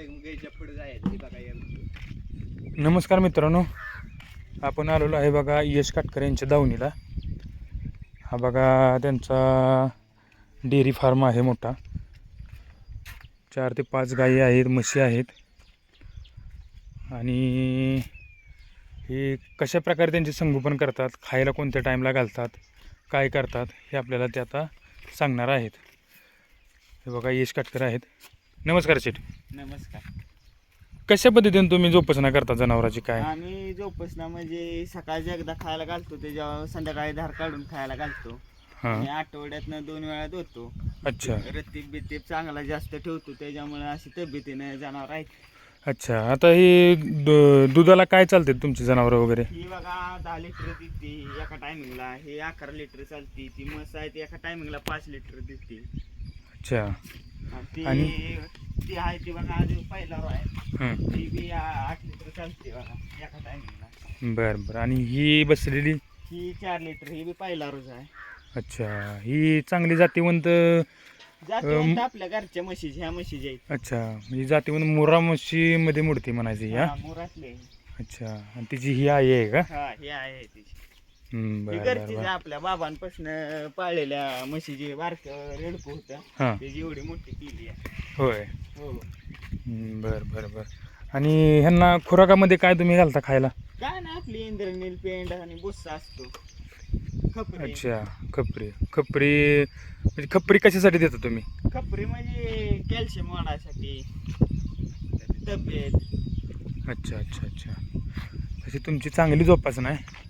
पुढे जायचं बघा नमस्कार मित्रांनो आपण आलेलो आहे बघा यश काटकर यांच्या दावणीला. हा बघा त्यांचा डेअरी फार्म आहे मोठा. चार ते पाच गायी आहेत म्हशी आहेत. आणि हे कशा प्रकारे त्यांचे संगोपन करतात खायला कोणत्या टाईमला घालतात काय करतात हे आपल्याला ते आता सांगणार आहेत. हे बघा यश काटकर आहेत. नमस्कार शेठ. नमस्कार. कशा पद्धतीने तुम्ही जोपासना करता जनावराची काय? आम्ही जोपासना म्हणजे सकाळची एकदा खायला घालतो त्याच्यावर संध्याकाळी धार काढून खायला घालतो. हां. आणि आठवड्यातनं दोन वेळा धुतो. अच्छा. रतीब बितीब चांगला जास्त ठेवतो त्याच्यामुळे अशी तब्येतीने जनावर आहेत. अच्छा. आता ही दु- दुधाला काय चालते तुमची जनावरं वगैरे? ही बघा दहा लिटर देते एका टायमिंगला हे अकरा लिटर चालते ती म्हस आहे ती एका टायमिंगला पाच लिटर देते. अच्छा. आणि ती आणि? ती आहे ती बघा आज पहिला आहे. हां ती बी आ- आठ लिटर चालते बघा एका टायमिंगला बरं बरं. आणि ही बसलेली? ही चार लिटर ही बी पहिला रोज आहे. अच्छा. ही चांगली जातीवंत म्हणतं आपल्या घरच्या म्हशीची ह्या म्हशीची आहेत अच्छा. म्हणजे जातीवंत मुरा म्हशीमध्ये मूर्ती म्हणायची ही, हा हा, मुरातले अच्छा. आणि तिची ही आई आहे का? हा ही आहे तिची. घरचीच बरं आपल्या बाबांपासून पाळलेल्या म्हशीची बारक रेडकू होतं हां. त्याची एवढी मोठी केली आहे. होय. हो. बरं बरं बरं. आणि ह्यांना खुराकामध्ये काय तुम्ही घालता खायला? काय ना आपली इंद्रनील पेंड आणि बुस्सा असतो. खपरी. अच्छा खपरी. खपरी म्हणजे खपरी कशासाठी देता तुम्ही? खपरी म्हणजे कॅल्शियम वाढायसाठी. तब्येत. अच्छा अच्छा अच्छा. अशी तुमची चांगली जोपासना आहे.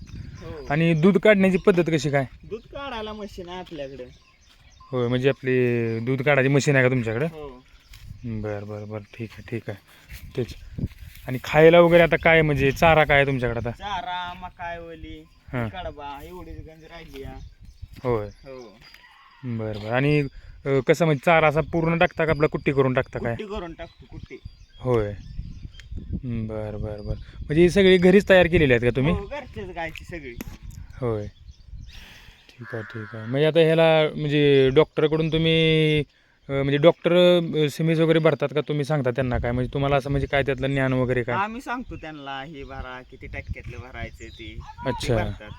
आणि दूध काढण्याची पद्धत कशी काय? दूध काढायला मशीन आहे आपल्याकडे. होय म्हणजे आपली दूध काढायची मशीन आहे का तुमच्याकडे? हो. बरं बरं बरं. ठीक आहे ठीक आहे. तेच. आणि खायला वगैरे आता काय म्हणजे चारा काय आहे तुमच्याकडे आता? चारा मकाय ओली हां. कडबा एवढीच गंज राहिली आहे. होय. हो. बरं बरं. आणि अं, कसं म्हणजे चारा असा पूर्ण टाकता का आपला कुट्टी करून टाकता काय? कुट्टी करून टाकतो कुट्टी. होय. बरं बरं बरं. म्हणजे ही सगळी घरीच तयार केलेली आहेत का तुम्ही? हो, घरचीच गायची सगळी. होय. ठीक आहे ठीक आहे. म्हणजे आता ह्याला म्हणजे डॉक्टरकडून तुम्ही अं, म्हणजे डॉक्टर सिमीज वगैरे भरतात का तुम्ही सांगता त्यांना काय? म्हणजे तुम्हाला असं म्हणजे काय त्यातलं ज्ञान वगैरे काय? आम्ही सांगतो त्यांना हे भरा किती टक्क्यातलं भरायचं ते. ते अच्छा. भरतात.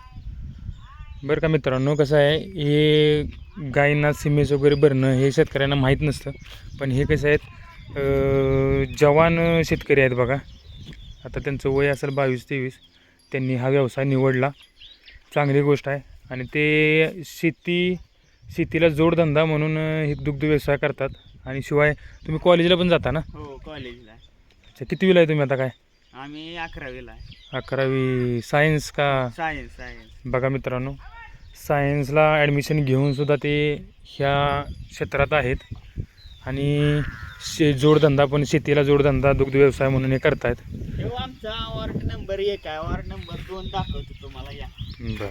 बरं का मित्रांनो कसं आहे हे गायींना सिमेज वगैरे भरणं हे शेतकऱ्यांना माहीत नसतं. पण हे कसं आहेत जवान शेतकरी आहेत बघा. आता त्यांचं वय असेल बावीस तेवीस. त्यांनी हा व्यवसाय निवडला. चांगली गोष्ट आहे. आणि ते शेती शेतीला जोडधंदा म्हणून हे दुग्ध व्यवसाय करतात. आणि शिवाय तुम्ही कॉलेजला पण जाता ना? हो कॉलेजला अच्छा कितवीला आहे तुम्ही आता काय? आम्ही अकरावीला आहे. अकरावी. सायन्स का? Science science. बघा मित्रांनो सायन्सला ॲडमिशन घेऊन सुद्धा ते ह्या क्षेत्रात आहेत. आणि शे जोडधंदा पण शेतीला जोडधंदा दुग्ध व्यवसाय म्हणून हे करतायत. आमचा वॉर्ड नंबर एक आहे. वॉर्ड नंबर दोन दाखवतो तुम्हाला या. बरं.